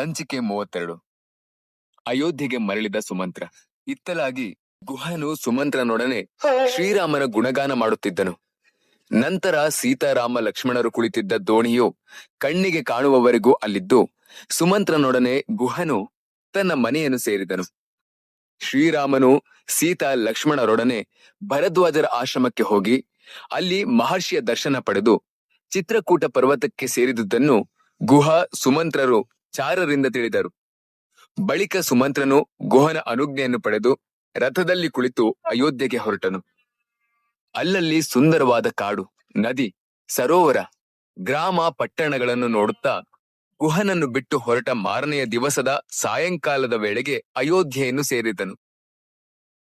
ಸಂಚಿಕೆ ಮೂವತ್ತೆರಡು. ಅಯೋಧ್ಯೆಗೆ ಮರಳಿದ ಸುಮಂತ್ರ. ಇತ್ತಲಾಗಿ ಗುಹನು ಸುಮಂತ್ರನೊಡನೆ ಶ್ರೀರಾಮನ ಗುಣಗಾನ ಮಾಡುತ್ತಿದ್ದನು. ನಂತರ ಸೀತಾರಾಮ ಲಕ್ಷ್ಮಣರು ಕುಳಿತಿದ್ದ ದೋಣಿಯು ಕಣ್ಣಿಗೆ ಕಾಣುವವರೆಗೂ ಅಲ್ಲಿದ್ದು ಸುಮಂತ್ರನೊಡನೆ ಗುಹನು ತನ್ನ ಮನೆಯನ್ನು ಸೇರಿದನು. ಶ್ರೀರಾಮನು ಸೀತಾ ಲಕ್ಷ್ಮಣರೊಡನೆ ಭರದ್ವಾಜರ ಆಶ್ರಮಕ್ಕೆ ಹೋಗಿ ಅಲ್ಲಿ ಮಹರ್ಷಿಯ ದರ್ಶನ ಪಡೆದು ಚಿತ್ರಕೂಟ ಪರ್ವತಕ್ಕೆ ಸೇರಿದುದನ್ನು ಗುಹ ಸುಮಂತ್ರರು ಚಾರರಿಂದ ತಿಳಿದರು. ಬಳಿಕ ಸುಮಂತ್ರನು ಗುಹನ ಅನುಜ್ಞೆಯನ್ನು ಪಡೆದು ರಥದಲ್ಲಿ ಕುಳಿತು ಅಯೋಧ್ಯೆಗೆ ಹೊರಟನು. ಅಲ್ಲಲ್ಲಿ ಸುಂದರವಾದ ಕಾಡು, ನದಿ, ಸರೋವರ, ಗ್ರಾಮ ಪಟ್ಟಣಗಳನ್ನು ನೋಡುತ್ತಾ ಗುಹನನ್ನು ಬಿಟ್ಟು ಹೊರಟ ಮಾರನೆಯ ದಿವಸದ ಸಾಯಂಕಾಲದ ವೇಳೆಗೆ ಅಯೋಧ್ಯೆಯನ್ನು ಸೇರಿದನು.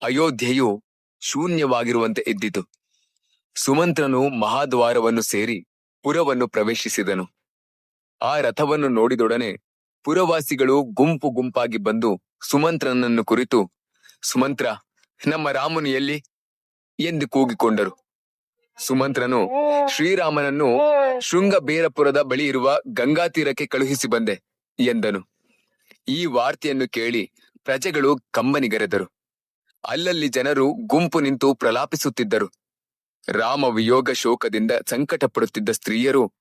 ಅಯೋಧ್ಯೆಯು ಶೂನ್ಯವಾಗಿರುವಂತೆ ಇದ್ದಿತು. ಸುಮಂತ್ರನು ಮಹಾದ್ವಾರವನ್ನು ಸೇರಿ ಪುರವನ್ನು ಪ್ರವೇಶಿಸಿದನು. ಆ ರಥವನ್ನು ನೋಡಿದೊಡನೆ ಪುರವಾಸಿಗಳು ಗುಂಪು ಗುಂಪಾಗಿ ಬಂದು ಸುಮಂತ್ರನನ್ನು ಕುರಿತು, ಸುಮಂತ್ರ, ನಮ್ಮ ರಾಮನು ಎಲ್ಲಿ? ಎಂದು ಕೂಗಿಕೊಂಡರು. ಸುಮಂತ್ರನು ಶ್ರೀರಾಮನನ್ನು ಶೃಂಗಬೇರಪುರದ ಬಳಿ ಇರುವ ಗಂಗಾ ತೀರಕ್ಕೆ ಕಳುಹಿಸಿ ಬಂದೆ ಎಂದನು. ಈ ವಾರ್ತೆಯನ್ನು ಕೇಳಿ ಪ್ರಜೆಗಳು ಕಂಬನಿಗರೆದರು. ಅಲ್ಲಲ್ಲಿ ಜನರು ಗುಂಪು ನಿಂತು ಪ್ರಲಾಪಿಸುತ್ತಿದ್ದರು. ರಾಮ ವಿಯೋಗ ಶೋಕದಿಂದ ಸಂಕಟ ಪಡುತ್ತಿದ್ದ ಸ್ತ್ರೀಯರು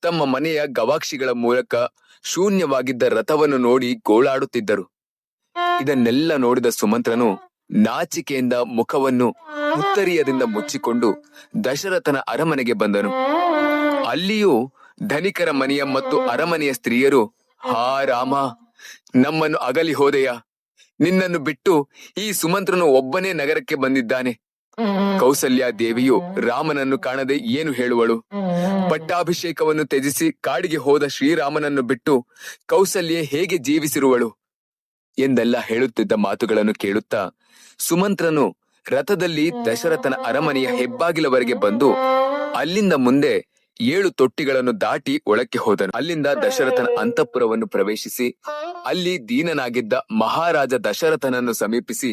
ತಮ್ಮ ಮನೆಯ ಗವಾಕ್ಷಿಗಳ ಮೂಲಕ ಶೂನ್ಯವಾಗಿದ್ದ ರಥವನ್ನು ನೋಡಿ ಗೋಳಾಡುತ್ತಿದ್ದರು. ಇದನ್ನೆಲ್ಲ ನೋಡಿದ ಸುಮಂತ್ರನು ನಾಚಿಕೆಯಿಂದ ಮುಖವನ್ನು ಉತ್ತರಿಯದಿಂದ ಮುಚ್ಚಿಕೊಂಡು ದಶರಥನ ಅರಮನೆಗೆ ಬಂದನು. ಅಲ್ಲಿಯೂ ಧನಿಕರ ಮನೆಯ ಮತ್ತು ಅರಮನೆಯ ಸ್ತ್ರೀಯರು, ಹಾ ರಾಮ, ನಮ್ಮನ್ನು ಅಗಲಿ ಹೋದೆಯ? ನಿನ್ನನ್ನು ಬಿಟ್ಟು ಈ ಸುಮಂತ್ರನು ಒಬ್ಬನೇ ನಗರಕ್ಕೆ ಬಂದಿದ್ದಾನೆ. ಕೌಸಲ್ಯ ದೇವಿಯು ರಾಮನನ್ನು ಕಾಣದೆ ಏನು ಹೇಳುವಳು? ಪಟ್ಟಾಭಿಷೇಕವನ್ನು ತ್ಯಜಿಸಿ ಕಾಡಿಗೆ ಹೋದ ಶ್ರೀರಾಮನನ್ನು ಬಿಟ್ಟು ಕೌಸಲ್ಯ ಹೇಗೆ ಜೀವಿಸಿರುವಳು? ಎಂದೆಲ್ಲ ಹೇಳುತ್ತಿದ್ದ ಮಾತುಗಳನ್ನು ಕೇಳುತ್ತಾ ಸುಮಂತ್ರನು ರಥದಲ್ಲಿ ದಶರಥನ ಅರಮನೆಯ ಹೆಬ್ಬಾಗಿಲವರೆಗೆ ಬಂದು ಅಲ್ಲಿಂದ ಮುಂದೆ ಏಳು ತೊಟ್ಟಿಗಳನ್ನು ದಾಟಿ ಒಳಕ್ಕೆ ಹೋದನು. ಅಲ್ಲಿಂದ ದಶರಥನ ಅಂತಃಪುರವನ್ನು ಪ್ರವೇಶಿಸಿ ಅಲ್ಲಿ ದೀನನಾಗಿದ್ದ ಮಹಾರಾಜ ದಶರಥನನ್ನು ಸಮೀಪಿಸಿ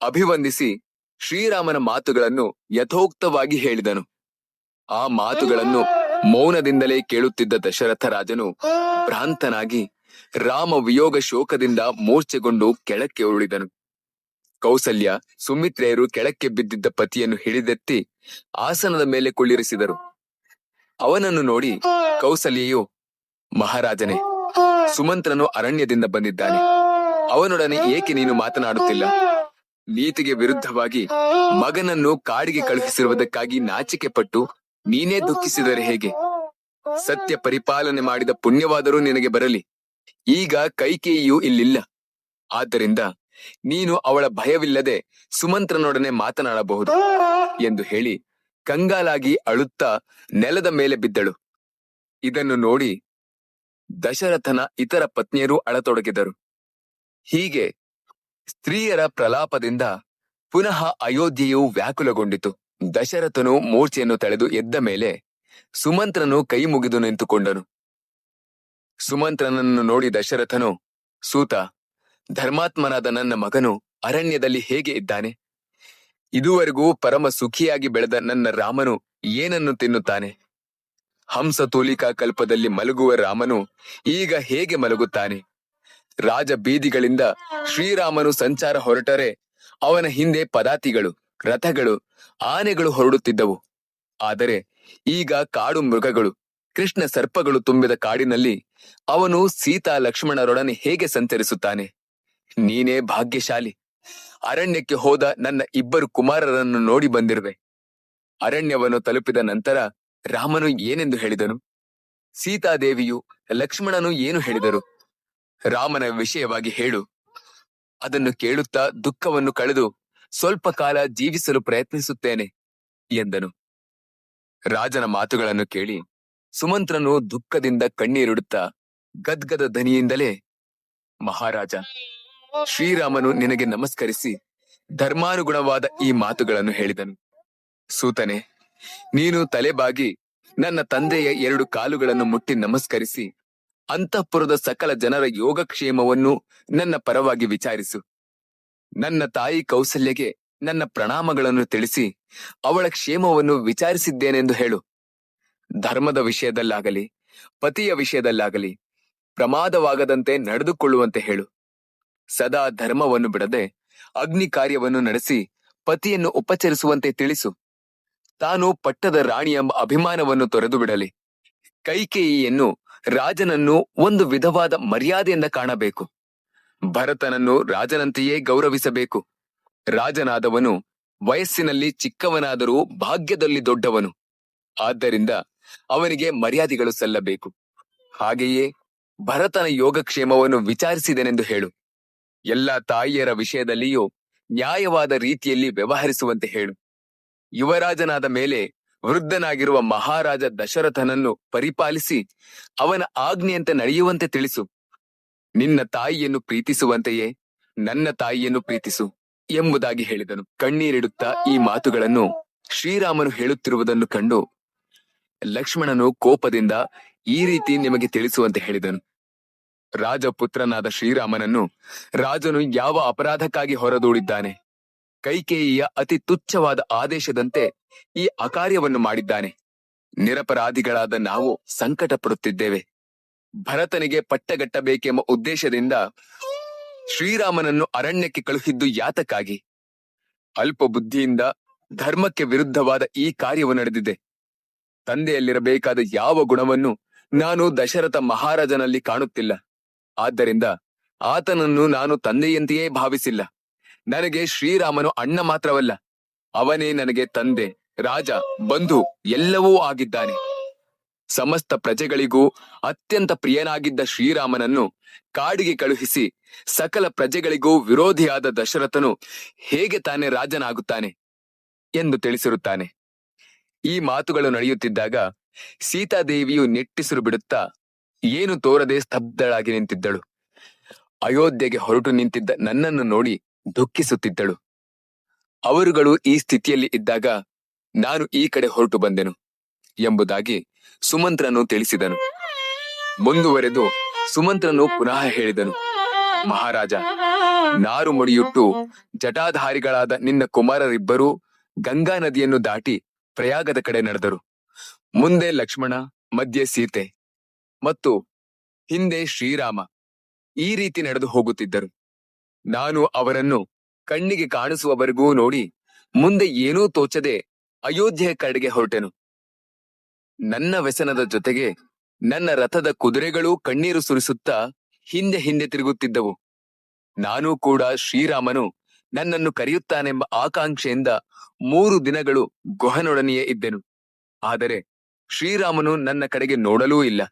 ಅಭಿವಂದಿಸಿ ಶ್ರೀರಾಮನ ಮಾತುಗಳನ್ನು ಯಥೋಕ್ತವಾಗಿ ಹೇಳಿದನು. ಆ ಮಾತುಗಳನ್ನು ಮೌನದಿಂದಲೇ ಕೇಳುತ್ತಿದ್ದ ದಶರಥ ರಾಜನು ಭ್ರಾಂತನಾಗಿ ರಾಮ ವಿಯೋಗ ಶೋಕದಿಂದ ಮೂರ್ಛೆಗೊಂಡು ಕೆಳಕ್ಕೆ ಉರುಳಿದನು. ಕೌಸಲ್ಯ, ಸುಮಿತ್ರೆಯರು ಕೆಳಕ್ಕೆ ಬಿದ್ದಿದ್ದ ಪತಿಯನ್ನು ಹಿಡಿದೆತ್ತಿ ಆಸನದ ಮೇಲೆ ಕುಳ್ಳಿರಿಸಿದರು. ಅವನನ್ನು ನೋಡಿ ಕೌಸಲ್ಯು ಮಹಾರಾಜನೇ, ಸುಮಂತ್ರನು ಅರಣ್ಯದಿಂದ ಬಂದಿದ್ದಾನೆ. ಅವನೊಡನೆ ಏಕೆ ನೀನು ಮಾತನಾಡುತ್ತಿಲ್ಲ? ನೀತಿಗೆ ವಿರುದ್ಧವಾಗಿ ಮಗನನ್ನು ಕಾಡಿಗೆ ಕಳುಹಿಸಿರುವುದಕ್ಕಾಗಿ ನಾಚಿಕೆ ಪಟ್ಟು ನೀನೇ ದುಃಖಿಸಿದರೆ ಹೇಗೆ? ಸತ್ಯ ಪರಿಪಾಲನೆ ಮಾಡಿದ ಪುಣ್ಯವಾದರೂ ನಿನಗೆ ಬರಲಿ. ಈಗ ಕೈಕೇಯಿಯು ಇಲ್ಲಿಲ್ಲ. ಆದ್ದರಿಂದ ನೀನು ಅವಳ ಭಯವಿಲ್ಲದೆ ಸುಮಂತ್ರನೊಡನೆ ಮಾತನಾಡಬಹುದು ಎಂದು ಹೇಳಿ ಕಂಗಾಲಾಗಿ ಅಳುತ್ತಾ ನೆಲದ ಮೇಲೆ ಬಿದ್ದಳು. ಇದನ್ನು ನೋಡಿ ದಶರಥನ ಇತರ ಪತ್ನಿಯರೂ ಅಳತೊಡಗಿದರು. ಹೀಗೆ ಸ್ತ್ರೀಯರ ಪ್ರಲಾಪದಿಂದ ಪುನಃ ಅಯೋಧ್ಯೆಯು ವ್ಯಾಕುಲಗೊಂಡಿತು. ದಶರಥನು ಮೂರ್ಛೆಯನ್ನು ತಳೆದು ಎದ್ದ ಮೇಲೆ ಸುಮಂತ್ರನು ಕೈ ಮುಗಿದು ನಿಂತುಕೊಂಡನು. ಸುಮಂತ್ರನನ್ನು ನೋಡಿ ದಶರಥನು, ಸೂತ, ಧರ್ಮಾತ್ಮನಾದ ನನ್ನ ಮಗನು ಅರಣ್ಯದಲ್ಲಿ ಹೇಗೆ ಇದ್ದಾನೆ? ಇದುವರೆಗೂ ಪರಮ ಸುಖಿಯಾಗಿ ಬೆಳೆದ ನನ್ನ ರಾಮನು ಏನನ್ನು ತಿನ್ನುತ್ತಾನೆ? ಹಂಸತೋಲಿಕಾ ಕಲ್ಪದಲ್ಲಿ ಮಲಗುವ ರಾಮನು ಈಗ ಹೇಗೆ ಮಲಗುತ್ತಾನೆ? ರಾಜ ಬೀದಿಗಳಿಂದ ಶ್ರೀರಾಮನು ಸಂಚಾರ ಹೊರಟರೆ, ಅವನ ಹಿಂದೆ ಪದಾತಿಗಳು, ರಥಗಳು, ಆನೆಗಳು ಹೊರಡುತ್ತಿದ್ದವು. ಆದರೆ ಈಗ ಕಾಡು ಮೃಗಗಳು, ಕೃಷ್ಣ ಸರ್ಪಗಳು ತುಂಬಿದ ಕಾಡಿನಲ್ಲಿ ಅವನು ಸೀತಾ ಲಕ್ಷ್ಮಣರೊಡನೆ ಹೇಗೆ ಸಂಚರಿಸುತ್ತಾನೆ? ನೀನೇ ಭಾಗ್ಯಶಾಲಿ. ಅರಣ್ಯಕ್ಕೆ ಹೋದ ನನ್ನ ಇಬ್ಬರು ಕುಮಾರರನ್ನು ನೋಡಿ ಬಂದಿರುವೆ. ಅರಣ್ಯವನ್ನು ತಲುಪಿದ ನಂತರ ರಾಮನು ಏನೆಂದು ಹೇಳಿದನು? ಸೀತಾದೇವಿಯು ಲಕ್ಷ್ಮಣನು ಏನು ಹೇಳಿದರು? ರಾಮನ ವಿಷಯವಾಗಿ ಹೇಳು. ಅದನ್ನು ಕೇಳುತ್ತಾ ದುಃಖವನ್ನು ಕಳೆದು ಸ್ವಲ್ಪ ಕಾಲ ಜೀವಿಸಲು ಪ್ರಯತ್ನಿಸುತ್ತೇನೆ, ಎಂದನು. ರಾಜನ ಮಾತುಗಳನ್ನು ಕೇಳಿ ಸುಮಂತ್ರನು ದುಃಖದಿಂದ ಕಣ್ಣೀರಿಡುತ್ತಾ ಗದ್ಗದ ಧನಿಯಿಂದಲೇ ಮಹಾರಾಜ, ಶ್ರೀರಾಮನು ನಿನಗೆ ನಮಸ್ಕರಿಸಿ ಧರ್ಮಾನುಗುಣವಾದ ಈ ಮಾತುಗಳನ್ನು ಹೇಳಿದನು. ಸೂತನೆ, ನೀನು ತಲೆಬಾಗಿ ನನ್ನ ತಂದೆಯ ಎರಡು ಕಾಲುಗಳನ್ನು ಮುಟ್ಟಿ ನಮಸ್ಕರಿಸಿ ಅಂತಃಪುರದ ಸಕಲ ಜನರ ಯೋಗಕ್ಷೇಮವನ್ನು ನನ್ನ ಪರವಾಗಿ ವಿಚಾರಿಸು. ನನ್ನ ತಾಯಿ ಕೌಸಲ್ಯಗೆ ನನ್ನ ಪ್ರಣಾಮಗಳನ್ನು ತಿಳಿಸಿ ಅವಳ ಕ್ಷೇಮವನ್ನು ವಿಚಾರಿಸಿದ್ದೇನೆಂದು ಹೇಳು. ಧರ್ಮದ ವಿಷಯದಲ್ಲಾಗಲಿ, ಪತಿಯ ವಿಷಯದಲ್ಲಾಗಲಿ, ಪ್ರಮಾದವಾಗದಂತೆ ನಡೆದುಕೊಳ್ಳುವಂತೆ ಹೇಳು. ಸದಾ ಧರ್ಮವನ್ನು ಬಿಡದೆ ಅಗ್ನಿ ಕಾರ್ಯವನ್ನು ನಡೆಸಿ ಪತಿಯನ್ನು ಉಪಚರಿಸುವಂತೆ ತಿಳಿಸು. ತಾನು ಪಟ್ಟದ ರಾಣಿ ಎಂಬ ಅಭಿಮಾನವನ್ನು ತೊರೆದು ಬಿಡಲಿ ಕೈಕೇಯಿಯನ್ನು ರಾಜನನ್ನು ಒಂದು ವಿಧವಾದ ಮರ್ಯಾದೆಯಿಂದ ಕಾಣಬೇಕು. ಭರತನನ್ನು ರಾಜನಂತೆಯೇ ಗೌರವಿಸಬೇಕು. ರಾಜನಾದವನು ವಯಸ್ಸಿನಲ್ಲಿ ಚಿಕ್ಕವನಾದರೂ ಭಾಗ್ಯದಲ್ಲಿ ದೊಡ್ಡವನು. ಆದ್ದರಿಂದ ಅವನಿಗೆ ಮರ್ಯಾದೆಗಳು ಸಲ್ಲಬೇಕು. ಹಾಗೆಯೇ ಭರತನ ಯೋಗಕ್ಷೇಮವನ್ನು ವಿಚಾರಿಸಿದೆನೆಂದು ಹೇಳು. ಎಲ್ಲ ತಾಯಿಯರ ವಿಷಯದಲ್ಲಿಯೂ ನ್ಯಾಯವಾದ ರೀತಿಯಲ್ಲಿ ವ್ಯವಹರಿಸುವಂತೆ ಹೇಳು. ಯುವರಾಜನಾದ ಮೇಲೆ ವೃದ್ಧನಾಗಿರುವ ಮಹಾರಾಜ ದಶರಥನನ್ನು ಪರಿಪಾಲಿಸಿ ಅವನ ಆಜ್ಞೆಯಂತೆ ನಡೆಯುವಂತೆ ತಿಳಿಸು. ನಿನ್ನ ತಾಯಿಯನ್ನು ಪ್ರೀತಿಸುವಂತೆಯೇ ನನ್ನ ತಾಯಿಯನ್ನು ಪ್ರೀತಿಸು ಎಂಬುದಾಗಿ ಹೇಳಿದನು. ಕಣ್ಣೀರಿಡುತ್ತಾ ಈ ಮಾತುಗಳನ್ನು ಶ್ರೀರಾಮನು ಹೇಳುತ್ತಿರುವುದನ್ನು ಕಂಡು ಲಕ್ಷ್ಮಣನು ಕೋಪದಿಂದ ಈ ರೀತಿ ನಿಮಗೆ ತಿಳಿಸುವಂತೆ ಹೇಳಿದನು. ರಾಜಪುತ್ರನಾದ ಶ್ರೀರಾಮನನ್ನು ರಾಜನು ಯಾವ ಅಪರಾಧಕ್ಕಾಗಿ ಹೊರದೂಡಿದ್ದಾನೆ? ಕೈಕೇಯಿಯ ಅತಿ ತುಚ್ಛವಾದ ಆದೇಶದಂತೆ ಈ ಅಕಾರ್ಯವನ್ನು ಮಾಡಿದ್ದಾನೆ. ನಿರಪರಾಧಿಗಳಾದ ನಾವು ಸಂಕಟ ಪಡುತ್ತಿದ್ದೇವೆ ಭರತನಿಗೆ ಪಟ್ಟಗಟ್ಟಬೇಕೆಂಬ ಉದ್ದೇಶದಿಂದ ಶ್ರೀರಾಮನನ್ನು ಅರಣ್ಯಕ್ಕೆ ಕಳುಹಿದ್ದು ಯಾತಕ್ಕಾಗಿ? ಅಲ್ಪ ಬುದ್ಧಿಯಿಂದ ಧರ್ಮಕ್ಕೆ ವಿರುದ್ಧವಾದ ಈ ಕಾರ್ಯವು ನಡೆದಿದೆ. ತಂದೆಯಲ್ಲಿರಬೇಕಾದ ಯಾವ ಗುಣವನ್ನು ನಾನು ದಶರಥ ಮಹಾರಾಜನಲ್ಲಿ ಕಾಣುತ್ತಿಲ್ಲ. ಆದ್ದರಿಂದ ಆತನನ್ನು ನಾನು ತಂದೆಯಂತೆಯೇ ಭಾವಿಸಿಲ್ಲ. ನನಗೆ ಶ್ರೀರಾಮನು ಅಣ್ಣ ಮಾತ್ರವಲ್ಲ, ಅವನೇ ನನಗೆ ತಂದೆ, ರಾಜ, ಬಂಧು ಎಲ್ಲವೂ ಆಗಿದ್ದಾನೆ. ಸಮಸ್ತ ಪ್ರಜೆಗಳಿಗೂ ಅತ್ಯಂತ ಪ್ರಿಯನಾಗಿದ್ದ ಶ್ರೀರಾಮನನ್ನು ಕಾಡಿಗೆ ಕಳುಹಿಸಿ ಸಕಲ ಪ್ರಜೆಗಳಿಗೂ ವಿರೋಧಿಯಾದ ದಶರಥನು ಹೇಗೆ ತಾನೇ ರಾಜನಾಗುತ್ತಾನೆ ಎಂದು ತಿಳಿಸಿರುತ್ತಾನೆ. ಈ ಮಾತುಗಳು ನಡೆಯುತ್ತಿದ್ದಾಗ ಸೀತಾದೇವಿಯು ನೆಟ್ಟಿಸಿರು ಬಿಡುತ್ತಾ ಏನು ತೋರದೆ ಸ್ತಬ್ಧಳಾಗಿ ನಿಂತಿದ್ದಳು. ಅಯೋಧ್ಯೆಗೆ ಹೊರಟು ನಿಂತಿದ್ದ ನನ್ನನ್ನು ನೋಡಿ ದುಃಖಿಸುತ್ತಿದ್ದಳು. ಅವರುಗಳು ಈ ಸ್ಥಿತಿಯಲ್ಲಿ ಇದ್ದಾಗ ನಾನು ಈ ಕಡೆ ಹೊರಟು ಬಂದೆನು ಎಂಬುದಾಗಿ ಸುಮಂತ್ರನು ತಿಳಿಸಿದನು. ಮುಂದುವರೆದು ಸುಮಂತ್ರನು ಪುನಃ ಹೇಳಿದನು, ಮಹಾರಾಜ, ನಾರು ಮುಡಿಯುಟ್ಟು ಜಟಾಧಾರಿಗಳಾದ ನಿನ್ನ ಕುಮಾರರಿಬ್ಬರೂ ಗಂಗಾ ನದಿಯನ್ನು ದಾಟಿ ಪ್ರಯಾಗದ ಕಡೆ ನಡೆದರು. ಮುಂದೆ ಲಕ್ಷ್ಮಣ, ಮಧ್ಯೆ ಸೀತೆ ಮತ್ತು ಹಿಂದೆ ಶ್ರೀರಾಮ ಈ ರೀತಿ ನಡೆದು ಹೋಗುತ್ತಿದ್ದರು. ನಾನು ಅವರನ್ನು ಕಣ್ಣಿಗೆ ಕಾಣಿಸುವವರೆಗೂ ನೋಡಿ ಮುಂದೆ ಏನೂ ತೋಚದೆ ಅಯೋಧ್ಯೆಯ ಕಡೆಗೆ ಹೊರಟೆನು. ನನ್ನ ವ್ಯಸನದ ಜೊತೆಗೆ ನನ್ನ ರಥದ ಕುದುರೆಗಳೂ ಕಣ್ಣೀರು ಸುರಿಸುತ್ತಾ ಹಿಂದೆ ಹಿಂದೆ ತಿರುಗುತ್ತಿದ್ದವು. ನಾನೂ ಕೂಡ ಶ್ರೀರಾಮನು ನನ್ನನ್ನು ಕರೆಯುತ್ತಾನೆಂಬ ಆಕಾಂಕ್ಷೆಯಿಂದ ಮೂರು ದಿನಗಳು ಗುಹನೊಡನೆಯೇ ಇದ್ದೆನು. ಆದರೆ ಶ್ರೀರಾಮನು ನನ್ನ ಕಡೆಗೆ ನೋಡಲೂ ಇಲ್ಲ.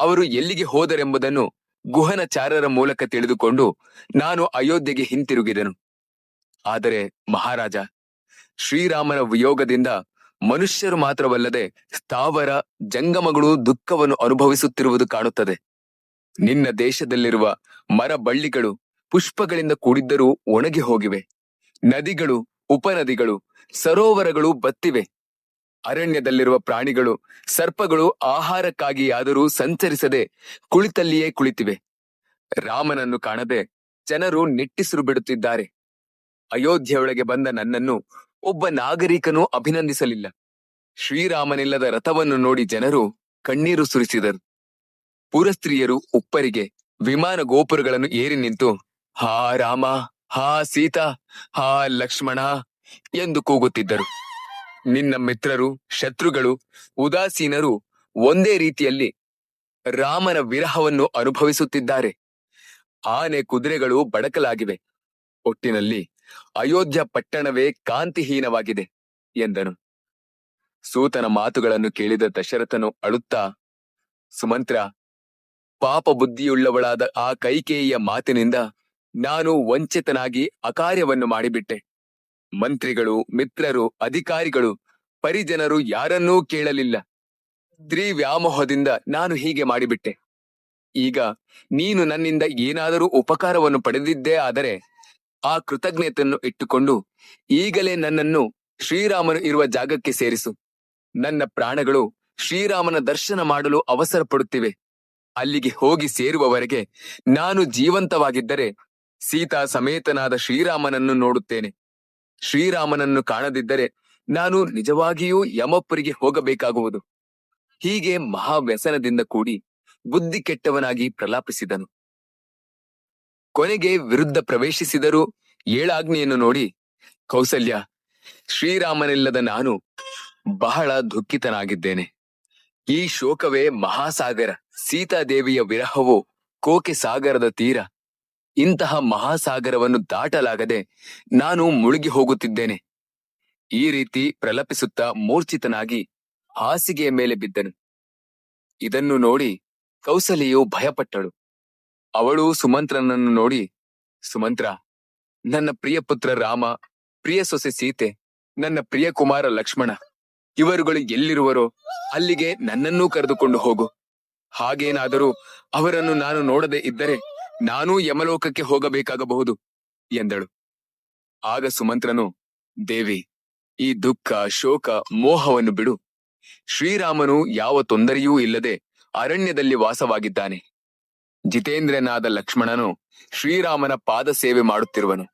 ಅವರು ಎಲ್ಲಿಗೆ ಹೋದರೆಂಬುದನ್ನು ಗುಹನ ಚಾರರ ಮೂಲಕ ತಿಳಿದುಕೊಂಡು ನಾನು ಅಯೋಧ್ಯೆಗೆ ಹಿಂತಿರುಗಿದನು. ಆದರೆ ಮಹಾರಾಜ, ಶ್ರೀರಾಮನ ವಿಯೋಗದಿಂದ ಮನುಷ್ಯರು ಮಾತ್ರವಲ್ಲದೆ ಸ್ಥಾವರ, ಜಂಗಮಗಳು ದುಃಖವನ್ನು ಅನುಭವಿಸುತ್ತಿರುವುದು ಕಾಣುತ್ತದೆ. ನಿನ್ನ ದೇಶದಲ್ಲಿರುವ ಮರ ಬಳ್ಳಿಗಳು ಪುಷ್ಪಗಳಿಂದ ಕೂಡಿದ್ದರೂ ಒಣಗಿ ಹೋಗಿವೆ. ನದಿಗಳು, ಉಪನದಿಗಳು, ಸರೋವರಗಳು ಬತ್ತಿವೆ. ಅರಣ್ಯದಲ್ಲಿರುವ ಪ್ರಾಣಿಗಳು, ಸರ್ಪಗಳು ಆಹಾರಕ್ಕಾಗಿ ಆದರೂ ಸಂಚರಿಸದೆ ಕುಳಿತಲ್ಲಿಯೇ ಕುಳಿತಿವೆ. ರಾಮನನ್ನು ಕಾಣದೆ ಜನರು ನಿಟ್ಟಿಸಿರು ಬಿಡುತ್ತಿದ್ದಾರೆ. ಅಯೋಧ್ಯೆಯೊಳಗೆ ಬಂದ ನನ್ನನ್ನು ಒಬ್ಬ ನಾಗರಿಕನು ಅಭಿನಂದಿಸಲಿಲ್ಲ. ಶ್ರೀರಾಮನಿಲ್ಲದ ರಥವನ್ನು ನೋಡಿ ಜನರು ಕಣ್ಣೀರು ಸುರಿಸಿದರು. ಪುರಸ್ತ್ರೀಯರು ಉಪ್ಪರಿಗೆ ವಿಮಾನ ಗೋಪುರಗಳನ್ನು ಏರಿ ನಿಂತು, ಹಾ ರಾಮ, ಹಾ ಸೀತಾ, ಹಾ ಲಕ್ಷ್ಮಣ ಎಂದು ಕೂಗುತ್ತಿದ್ದರು. ನಿನ್ನ ಮಿತ್ರರು, ಶತ್ರುಗಳು, ಉದಾಸೀನರು ಒಂದೇ ರೀತಿಯಲ್ಲಿ ರಾಮನ ವಿರಹವನ್ನು ಅನುಭವಿಸುತ್ತಿದ್ದಾರೆ. ಆನೆ ಕುದುರೆಗಳು ಬಡಕಲಾಗಿವೆ. ಒಟ್ಟಿನಲ್ಲಿ ಅಯೋಧ್ಯ ಪಟ್ಟಣವೇ ಕಾಂತಿಹೀನವಾಗಿದೆ ಎಂದನು. ಸೂತನ ಮಾತುಗಳನ್ನು ಕೇಳಿದ ದಶರಥನು ಅಳುತ್ತಾ, ಸುಮಂತ್ರ, ಪಾಪ ಬುದ್ಧಿಯುಳ್ಳವಳಾದ ಆ ಕೈಕೇಯಿಯ ಮಾತಿನಿಂದ ನಾನು ವಂಚಿತನಾಗಿ ಅಕಾರ್ಯವನ್ನು ಮಾಡಿಬಿಟ್ಟೆ. ಮಂತ್ರಿಗಳು, ಮಿತ್ರರು, ಅಧಿಕಾರಿಗಳು, ಪರಿಜನರು ಯಾರನ್ನೂ ಕೇಳಲಿಲ್ಲ. ಸ್ತ್ರೀ ವ್ಯಾಮೋಹದಿಂದ ನಾನು ಹೀಗೆ ಮಾಡಿಬಿಟ್ಟೆ. ಈಗ ನೀನು ನನ್ನಿಂದ ಏನಾದರೂ ಉಪಕಾರವನ್ನು ಪಡೆದಿದ್ದೇ ಆದರೆ ಆ ಕೃತಜ್ಞತೆಯನ್ನು ಇಟ್ಟುಕೊಂಡು ಈಗಲೇ ನನ್ನನ್ನು ಶ್ರೀರಾಮನು ಇರುವ ಜಾಗಕ್ಕೆ ಸೇರಿಸು. ನನ್ನ ಪ್ರಾಣಗಳು ಶ್ರೀರಾಮನ ದರ್ಶನ ಮಾಡಲು ಅವಸರ ಪಡುತ್ತಿವೆ ಅಲ್ಲಿಗೆ ಹೋಗಿ ಸೇರುವವರೆಗೆ ನಾನು ಜೀವಂತವಾಗಿದ್ದರೆ ಸೀತಾ ಸಮೇತನಾದ ಶ್ರೀರಾಮನನ್ನು ನೋಡುತ್ತೇನೆ. ಶ್ರೀರಾಮನನ್ನು ಕಾಣದಿದ್ದರೆ ನಾನು ನಿಜವಾಗಿಯೂ ಯಮಪುರಿಗೆ ಹೋಗಬೇಕಾಗುವುದು. ಹೀಗೆ ಮಹಾವ್ಯಸನದಿಂದ ಕೂಡಿ ಬುದ್ಧಿ ಕೆಟ್ಟವನಾಗಿ ಪ್ರಲಾಪಿಸಿದನು. ಕೊನೆಗೆ ವಿರುದ್ಧ ಪ್ರವೇಶಿಸಿದರೂ ಏಳಾಜ್ಞೆಯನ್ನು ನೋಡಿ, ಕೌಸಲ್ಯ, ಶ್ರೀರಾಮನಿಲ್ಲದ ನಾನು ಬಹಳ ದುಃಖಿತನಾಗಿದ್ದೇನೆ. ಈ ಶೋಕವೇ ಮಹಾಸಾಗರ, ಸೀತಾದೇವಿಯ ವಿರಹವು ಕೋಕೆ ಸಾಗರದ ತೀರ. ಇಂತಹ ಮಹಾಸಾಗರವನ್ನು ದಾಟಲಾಗದೆ ನಾನು ಮುಳುಗಿ ಹೋಗುತ್ತಿದ್ದೇನೆ. ಈ ರೀತಿ ಪ್ರಲಪಿಸುತ್ತಾ ಮೂರ್ಛಿತನಾಗಿ ಹಾಸಿಗೆಯ ಮೇಲೆ ಬಿದ್ದನು. ಇದನ್ನು ನೋಡಿ ಕೌಸಲಿಯು ಭಯಪಟ್ಟಳು. ಅವಳು ಸುಮಂತ್ರನನ್ನು ನೋಡಿ, ಸುಮಂತ್ರ, ನನ್ನ ಪ್ರಿಯ ಪುತ್ರ ರಾಮ, ಪ್ರಿಯ ಸೊಸೆ ಸೀತೆ, ನನ್ನ ಪ್ರಿಯ ಕುಮಾರ ಲಕ್ಷ್ಮಣ, ಇವರುಗಳು ಎಲ್ಲಿರುವರೋ ಅಲ್ಲಿಗೆ ನನ್ನನ್ನೂ ಕರೆದುಕೊಂಡು ಹೋಗು. ಹಾಗೇನಾದರೂ ಅವರನ್ನು ನಾನು ನೋಡದೆ ಇದ್ದರೆ ನಾನೂ ಯಮಲೋಕಕ್ಕೆ ಹೋಗಬೇಕಾಗಬಹುದು, ಎಂದಳು. ಆಗ ಸುಮಂತ್ರನು, ದೇವಿ, ಈ ದುಃಖ, ಶೋಕ, ಮೋಹವನ್ನು ಬಿಡು. ಶ್ರೀರಾಮನು ಯಾವ ತೊಂದರೆಯೂ ಇಲ್ಲದೆ ಅರಣ್ಯದಲ್ಲಿ ವಾಸವಾಗಿದ್ದಾನೆ. ಜಿತೇಂದ್ರನಾದ ಲಕ್ಷ್ಮಣನು ಶ್ರೀರಾಮನ ಪಾದ ಸೇವೆ ಮಾಡುತ್ತಿರುವನು.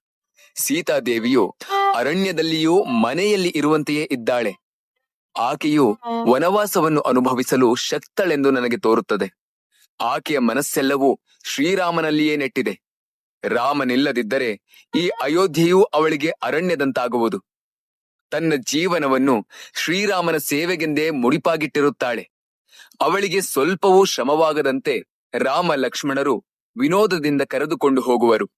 ಸೀತಾದೇವಿಯು ಅರಣ್ಯದಲ್ಲಿಯೂ ಮನೆಯಲ್ಲಿ ಇರುವಂತೆಯೇ ಇದ್ದಾಳೆ. ಆಕೆಯು ವನವಾಸವನ್ನು ಅನುಭವಿಸಲು ಶಕ್ತಳೆಂದು ನನಗೆ ತೋರುತ್ತದೆ. ಆಕೆಯ ಮನಸ್ಸೆಲ್ಲವೂ ಶ್ರೀರಾಮನಲ್ಲಿಯೇ ನೆಟ್ಟಿದೆ. ರಾಮನಿಲ್ಲದಿದ್ದರೆ ಈ ಅಯೋಧ್ಯೆಯೂ ಅವಳಿಗೆ ಅರಣ್ಯದಂತಾಗುವುದು. ತನ್ನ ಜೀವನವನ್ನು ಶ್ರೀರಾಮನ ಸೇವೆಗೆಂದೇ ಮುಡಿಪಾಗಿಟ್ಟಿರುತ್ತಾಳೆ. ಅವಳಿಗೆ ಸ್ವಲ್ಪವೂ ಶ್ರಮವಾಗದಂತೆ ರಾಮ ಲಕ್ಷ್ಮಣರು ವಿನೋದದಿಂದ ಕರೆದುಕೊಂಡು ಹೋಗುವರು.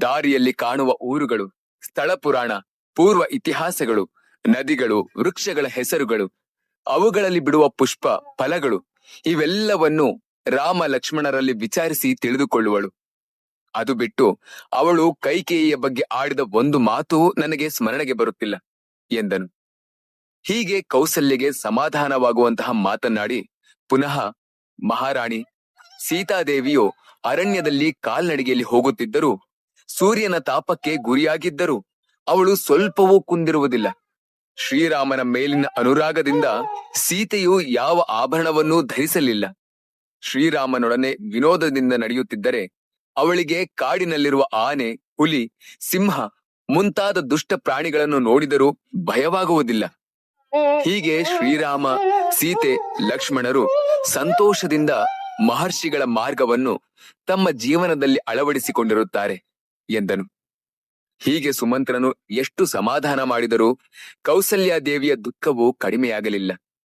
ದಾರಿಯಲ್ಲಿ ಕಾಣುವ ಊರುಗಳು, ಸ್ಥಳ ಪುರಾಣ, ಪೂರ್ವ ಇತಿಹಾಸಗಳು, ನದಿಗಳು, ವೃಕ್ಷಗಳ ಹೆಸರುಗಳು, ಅವುಗಳಲ್ಲಿ ಬಿಡುವ ಪುಷ್ಪ, ಫಲಗಳು ಇವೆಲ್ಲವನ್ನು ರಾಮ ಲಕ್ಷ್ಮಣರಲ್ಲಿ ವಿಚಾರಿಸಿ ತಿಳಿದುಕೊಳ್ಳುವಳು. ಅದು ಬಿಟ್ಟು, ಅವಳು ಕೈಕೇಯಿಯ ಬಗ್ಗೆ ಆಡಿದ ಒಂದು ಮಾತು ನನಗೆ ಸ್ಮರಣೆಗೆ ಬರುತ್ತಿಲ್ಲ, ಎಂದನು. ಹೀಗೆ ಕೌಸಲ್ಯಗೆ ಸಮಾಧಾನವಾಗುವಂತಹ ಮಾತನ್ನಾಡಿ, ಪುನಃ, ಮಹಾರಾಣಿ, ಸೀತಾದೇವಿಯು ಅರಣ್ಯದಲ್ಲಿ ಕಾಲ್ನಡಿಗೆಯಲ್ಲಿ ಹೋಗುತ್ತಿದ್ದರೂ, ಸೂರ್ಯನ ತಾಪಕ್ಕೆ ಗುರಿಯಾಗಿದ್ದರೂ, ಅವಳು ಸ್ವಲ್ಪವೂ ಕುಂದಿರುವುದಿಲ್ಲ. ಶ್ರೀರಾಮನ ಮೇಲಿನ ಅನುರಾಗದಿಂದ ಸೀತೆಯು ಯಾವ ಆಭರಣವನ್ನೂ ಧರಿಸಲಿಲ್ಲ. ಶ್ರೀರಾಮನೊಡನೆ ವಿನೋದದಿಂದ ನಡೆಯುತ್ತಿದ್ದರೆ ಅವಳಿಗೆ ಕಾಡಿನಲ್ಲಿರುವ ಆನೆ, ಹುಲಿ, ಸಿಂಹ ಮುಂತಾದ ದುಷ್ಟ ಪ್ರಾಣಿಗಳನ್ನು ನೋಡಿದರೂ ಭಯವಾಗುವುದಿಲ್ಲ. ಹೀಗೆ ಶ್ರೀರಾಮ, ಸೀತೆ, ಲಕ್ಷ್ಮಣರು ಸಂತೋಷದಿಂದ ಮಹರ್ಷಿಗಳ ಮಾರ್ಗವನ್ನು ತಮ್ಮ ಜೀವನದಲ್ಲಿ ಅಳವಡಿಸಿಕೊಂಡಿರುತ್ತಾರೆ ಎಂದನು. ಹೀಗೆ ಸುಮಂತ್ರನು ಎಷ್ಟು ಸಮಾಧಾನ ಮಾಡಿದರೂ ಕೌಸಲ್ಯಾದೇವಿಯ ದುಃಖವು ಕಡಿಮೆಯಾಗಲಿಲ್ಲ.